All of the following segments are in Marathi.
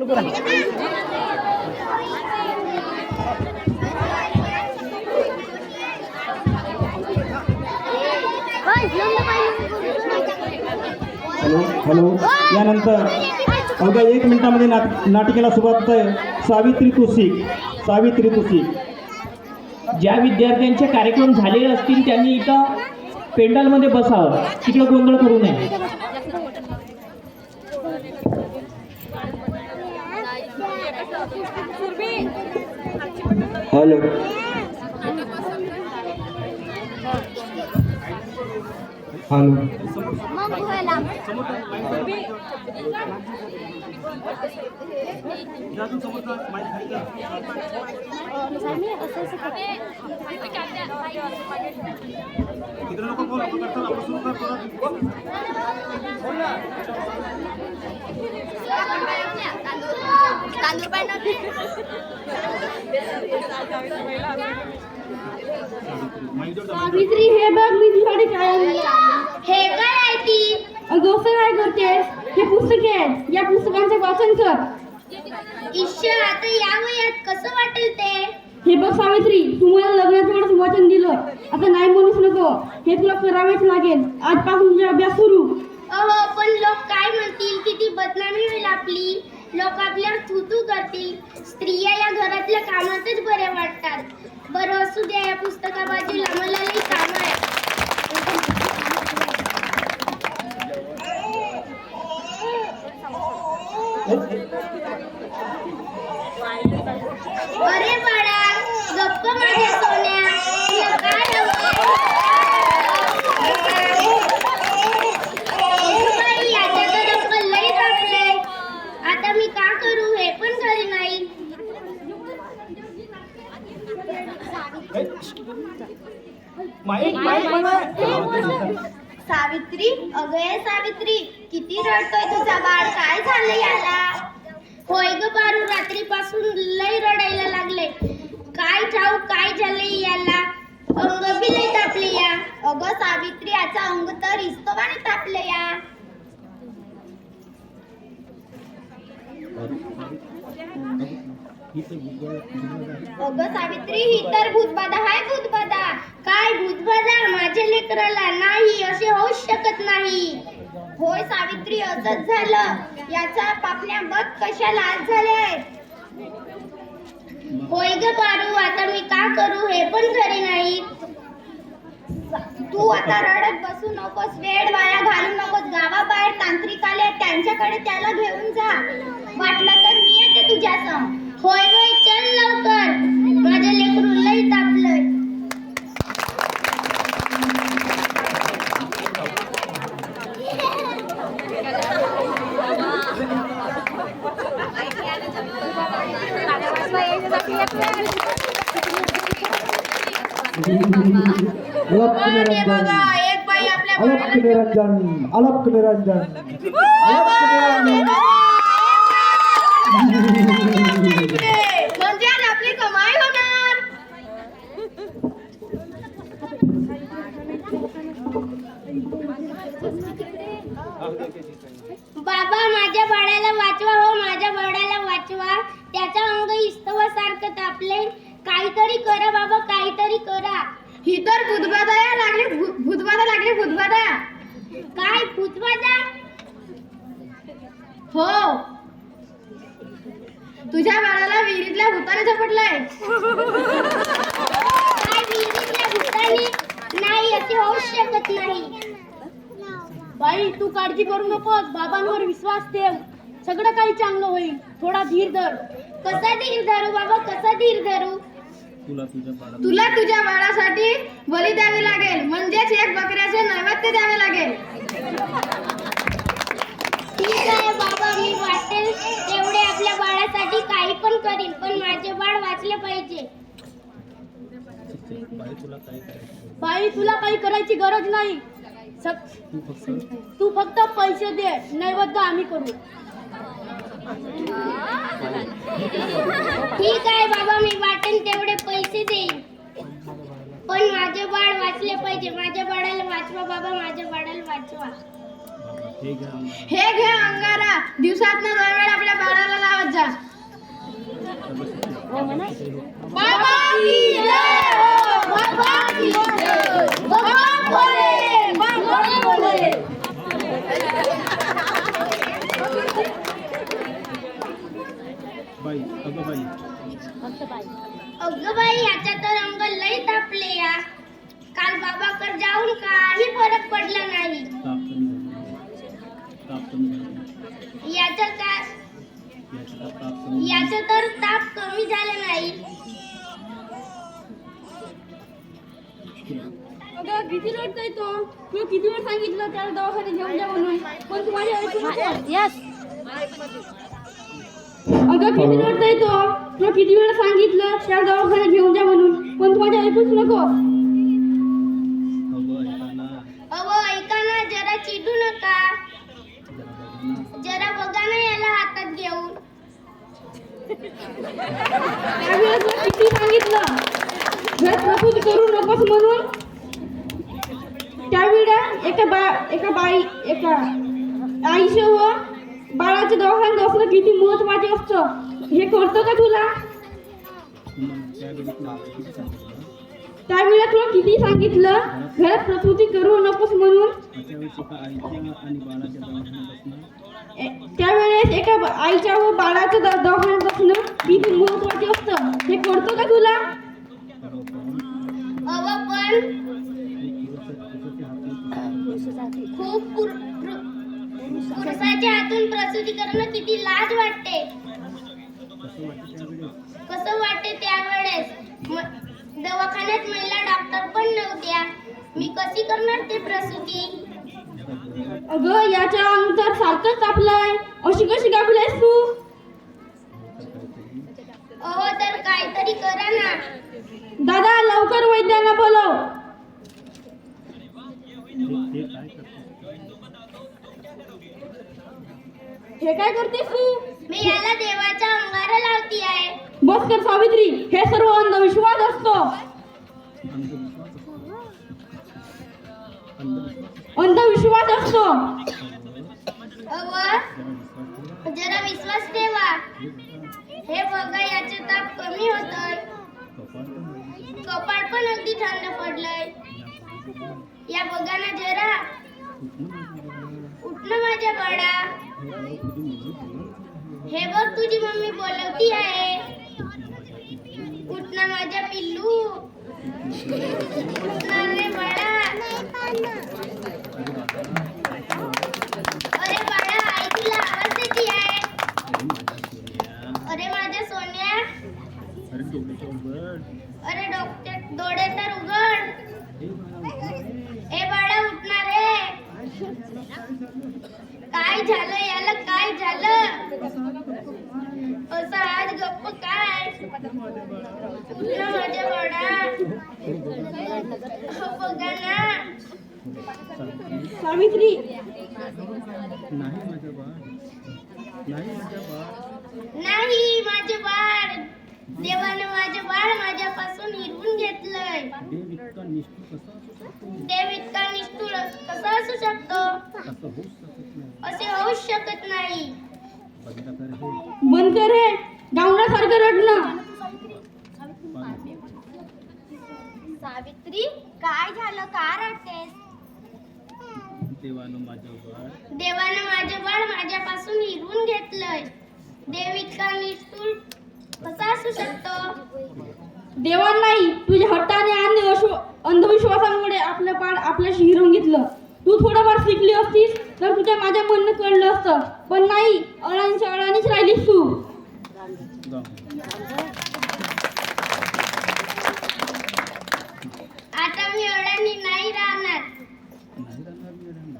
Hello hello. यानंतर अवघ्या एक मिनिटामध्ये नाट नाटिकेला सुरुवात सावित्री तुसी सावित्री तुसी ज्या विद्यार्थ्यांचे कार्यक्रम झालेले असतील त्यांनी इथं पेंडलमध्ये बसावं. तिकडं गोंधळ करू नये. हॅलो हॅलो तांदूळ पाहिजे सावित्री हे बघ मी तुझ्याकडे काय हे काय आहे ती? असं काय करतेस? हे पुस्तके आहेत या पुस्तकांचे वाचन कर. ईश्वर आता या वयात कसं वाटेल ते? हे बघ सावित्री तुम्हाला लग्नाचं वेळेस वचन दिलं. आता नाही म्हणूच नको. हे तुला करावेच लागेल. आजपासून तुझा अभ्यास सुरू. अहो पण लोक काय म्हणतील किती बदनामी होईल आपली? लोक आपल्यावर थुतू करतील. स्त्रिया या घरातल्या कामातच बऱ्या वाटतात. बरं असू द्या या पुस्तका बाजूला मला लई काम आहे अरे बाळा गप्प माझ्या सोन्या तुला काय हवं बाई, आता तर डोकं लई तापलंय. आता मी का करू हे पण घरी नाही सावित्री अगं ये सावित्री किती रडतोय तुझा बाळ काय झालं याला होय ग बारू रात्रीपासून लई रडायला लागले काय ठाऊ काय झालंय याला अंग बी लई तापले या अगं सावित्री याचा अंग तर इस्तवाने तापले या. अगं सावित्री ही तर भूतबाधा हाय भूतबाधा. काय भूतबाधा माझ्या लेकराला नाही असे होऊच शकत नाही. होय सावित्री असंच झालं. याचा पापण्या बघ कशा लाल झाल्या होय ग पारू आता मी का करू? हे पण खरे नाही तू आता रडत बसू नकोस वेळ वाया घालू नकोस गावाबाहेर तांत्रिक आले आहेत, त्यांच्याकडे त्याला घेऊन जा. वाटलं तर मी येते तुझ्या सम होय होय चल लवकर. माझ्या लेकरू लई तापलंय. अलप निरंजन अलप निरंजन अलप निरंजन. बाबा माझ्या बाळाला वाचवा हो माझ्या बाळाला वाचवा. त्याचा अंग इस्तवासारखं तापले. काहीतरी करा बाबा काहीतरी करा. ही तर भूतबाधा लागली भूतबाधा लागली भूतबाधा काय भूतबाधा हो. तुझ्या बाळाला विहिरीतल्या भूताने झपटलंय. काय विहिरीतल्या भूताने? नाही असे होऊ शकत नाही. बाई तू काळजी करू नकोस. बाबांवर विश्वास ठेव. सगळं काही चांगलं होईल. थोडा धीर धर. कसा धीर धरू बाबा? कसा धीर धरू? तुला तुझ्या बाळासाठी बली द्यावी लागेल. म्हणजेच एक बकऱ्याचे नैवेद्य द्यावे लागेल. ठीक आहे बाबा मी वाटेल तेवढे आपल्या बाळासाठी काही पण करीन पण माझे बाळ वाचले पाहिजे. बाई तुला काही करायची गरज नाही. सग- तू फक्त पैसे दे नैवेद्य आम्ही करू. ठीक आहे बाबा मी तेवढे पैसे देईन. पण माझे बाळ वाचले पाहिजे. माझ्या बाळाला वाचवा बाबा माझ्या बाळाला वाचवा. हे घे अंगारा. दिवसात दोन वेळा आपल्या बाळाला लावत जा. बाबा की जय हो. बाबा की जय. बाबा भोले बाबा भोले बाई अगं बाई. अगं बाई याचा तर अंग लई तापले या. काल बाबाकडे जाऊन काही फरक पडला नाही. याचं तर ताप कमी झाला नाही. अगं किती रडतोय तो. तुला किती वेळ सांगितलं त्याला दवाखान्यात घेऊन जा म्हणून. पण तू माझ्या ऐकू नको अगं किती रडतोय तो? तुला किती वेळा सांगितलं त्याला दवाखान्यात घेऊन जा म्हणून. पण तू माझ्या ऐकूच नको. अगं ऐका ना अहो ऐका ना जरा चिडू नका. जरा बघा ना जरा याला हातात घेऊन. त्यावेळेस तुला किती सांगितलं? प्रसूत करू नकोस म्हणून. त्यावेळेला एका बा एका बाई एका आईचं बाळाचं बाळाच्या दवाखान्यात असणं किती महत्त्वाचे असतं. हे कळतं का तुला? मग त्यावेळेला तुला किती सांगितलं? घरात प्रसूती करू नकोस म्हणून. त्यावेळेस एका आईच्या व बाळाच्या द- दवाखान्यात असणं किती महत्त्वाचे असतं. हे कळतं का तुला? खूप पुरुषाच्या हातून प्रसूती करणं किती लाज वाटते. कसं वाटतं त्यावेळेस? दवाखान्यात महिला डॉक्टर पण नव्हत्या. मी कशी करणार ते प्रसूती? अगं याच्या अंतर सारखंच तापलाय अशी कशी गाबलायस तू? अहो तर काहीतरी करा ना. दादा लवकर वैद्यांना बोलव. हे काय करतो हे काय करतेस तू? मी याला देवाच्या अंगारा लावती आहे. बस कर सावित्री हे सर्व अंधविश्वास असतो. अंधविश्वास असतो. अहो जरा विश्वास ठेवा. हे बघा, याचे ताप कमी होतोय. कपाळ पण अगदी थंड पडलंय. या बघा ना जरा. उठ ना माझ्या बाळा हे बघा, तुझी हे मम्मी बोलवती आहे उठ ना माझ्या पिल्लू उठ ना रे बाळा अरे बाळा आई तुला आवाज़ देती आहे अरे माझ्या सोन्या. अरे उघड. डोळे तर उघड काय झालं? याला काय झालं? असं आज गप्प काय? उठना माझ्या बाळा. हो बघा ना. सावित्री. नाही माझ्या बाळ. नाही माझ्या बाळ. नाही माझे बाळ. देवानं माझे बाळ माझ्यापासून हिरवून घेतलंय. देव इतका निष्ठुर कसा असू शकतो? देव इतका निष्ठुर कसा असू शकतो असं होऊच शकत नाही. बंद कर हे. गावण्यासारखं रडणं. सावित्री काय झालं? का रडतेस? देवानं माझं बाळ देवानं माझे बाळ माझ्यापासून हिरवून घेतलंय. देव इतका निष्ठुर कसा असू शकतो? देवा नाही तुझ्या हट्टाने आणि अंधविश्वासामुळे आपलं बाळ आपल्याशी हिरवून घेतलं. तू थोडंफार शिकली असतीस? तर तुझ्या माझ्या म्हणणं कळलं असतं. पण नाही अळांच्या अळानीच राहिलीस तू. आता मी अडाणी नाही राहणार.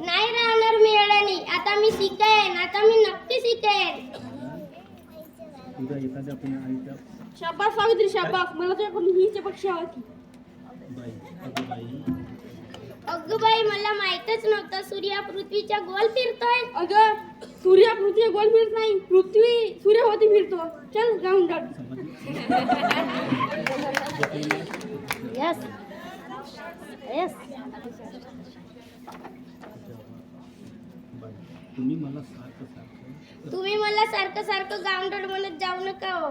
नाही राहणार मी अडाणी. आता मी शिकेन आता मी नक्की शिकेन शाबास सावित्री शाबास. मला तुझ्याकडून हीच अपेक्षा होती. बाई. अगं बाई मला माहीतच नव्हतं. सूर्य पृथ्वीच्या गोल फिरतोय. अगं सूर्य पृथ्वी गोल फिरत नाही. पृथ्वी सूर्यभोवती फिरतो. चल जाऊन टाक बाई तुम्ही मला सारखं सारखं तुम्ही मला सारखं सारखं गावंडळ म्हणत जाऊ नका हो.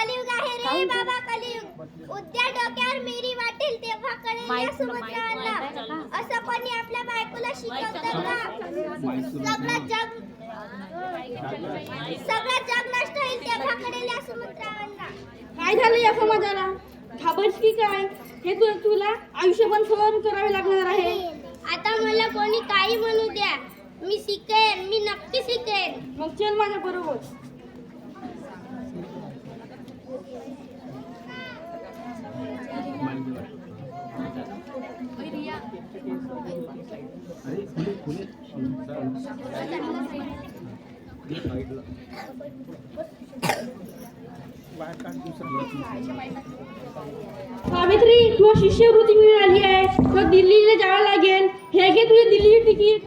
कलियुग आहे रे बाबा कलियुग. उद्या डोक्यावर मेरी वाटेल तेव्हा कळेल या सुमंत्रांना असं कोणी आपल्या बायकोला शिकवतं का? सगळं जग सगळं जग नष्ट होईल तेव्हा कळेल या सुमंत्रांना काय झालं या समाजाला? घाबरस की काय? हे तु तुला आयुष्यभर सहन करावे लागणार आहे. आता मला कोणी काही म्हणू द्या. मी शिकेन मी नक्की शिकेन. मग चल माझ्या बरोबर. सावित्री तुला शिष्यवृत्ती मिळाली आहे तुला दिल्लीला जावं लागेल हे। घे तुझे दिल्ली तिकीट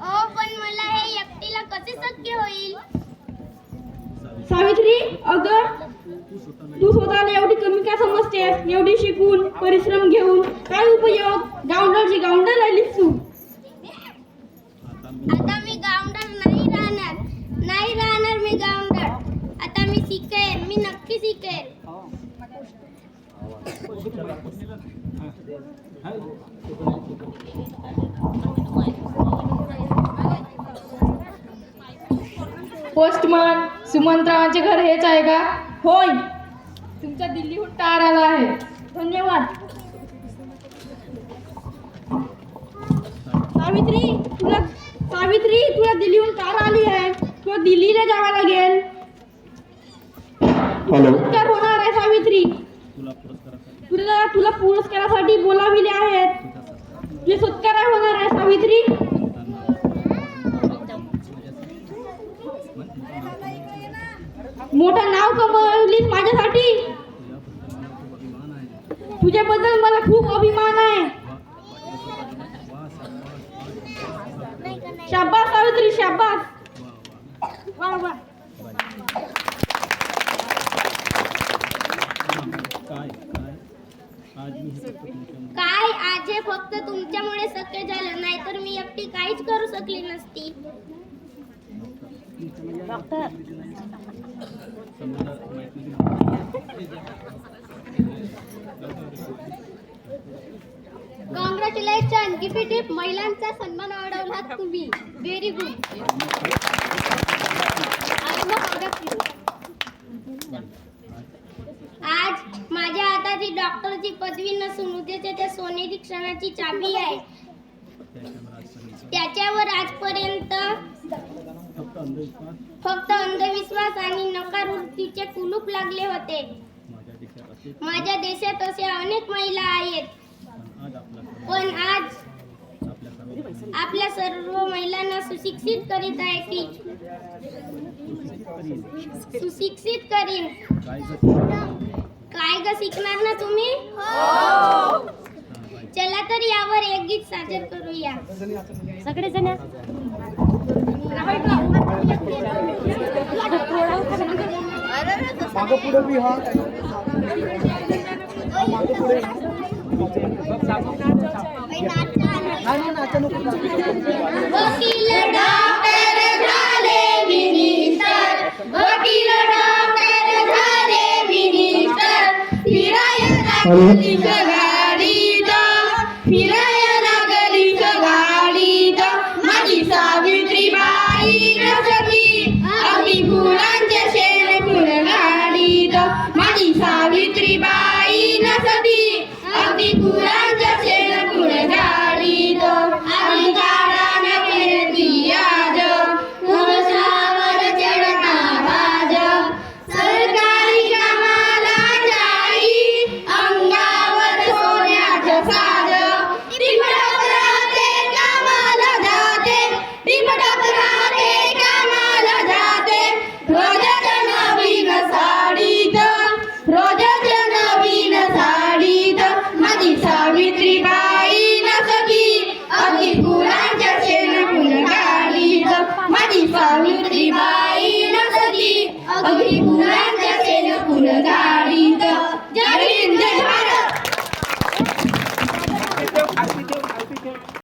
ओ पण मला हे? एकटीला कसे शक्य होईल? सावित्री अगं तू स्वतःला एवढी कमी का समजतेस एवढी शिकून परिश्रम घेऊन काय उपयोग? गावंडरची गावंडर राहिलीस तू. आता मी गावंडर नाही राहणार. नाही राहणार मी गावंडर आता मी शिकेन मी नक्की शिकेन पोस्टमन सुमंतरावांचे घर हेच आहे का? होय. तुमच्या दिल्लीहून टार आला आहे. धन्यवाद. सावित्री तुला सावित्री तुला दिल्लीहून कार आली आहे. तुला दिल्लीला जावं लागेल. हॅलो सत्कार होणार आहे सावित्री. तुला तुला पुरस्कारासाठी बोलाविले आहेत. तुझे सत्कार होणार आहे सावित्री. मोठं नाव कमवलीस माझ्यासाठी तुझ्याबद्दल मला खूप अभिमान आहे. शाबास सावित्री शाबास. वा वा. काय? आज हे फक्त तुमच्यामुळे शक्य झालं. नाहीतर मी एकटी काहीच करू शकली नसती. कॉंग्रॅच्युलेशन गिफ्ट महिलांचा सन्मान वाढवलात तुम्ही. व्हेरी गुड आज माझ्या हातात ही डॉक्टरची पदवी नसून उद्याच्या त्या सोनेरी क्षणाची चाबी आहे. त्याच्यावर आजपर्यंत फक्त अंधविश्वास आणि नकारवृत्तीचे कुलूप लागले होते. माझ्या देशात असे अनेक महिला आहेत. पण आज आपल्या सर्व महिलांना सुशिक्षित करीत आहे की सुशिक्षित करीन. काय ग शिकणार ना तुम्ही? चला तर यावर एक गीत सादर करूया. सगळेजण? वकील डॉक्टर झाले मिनिस्टर वकील डॉक्टर झाले मिनिस्टर फिरायला लागलीच गाडीत फिरायला लागलीच गाडीत माझी सावित्रीबाई.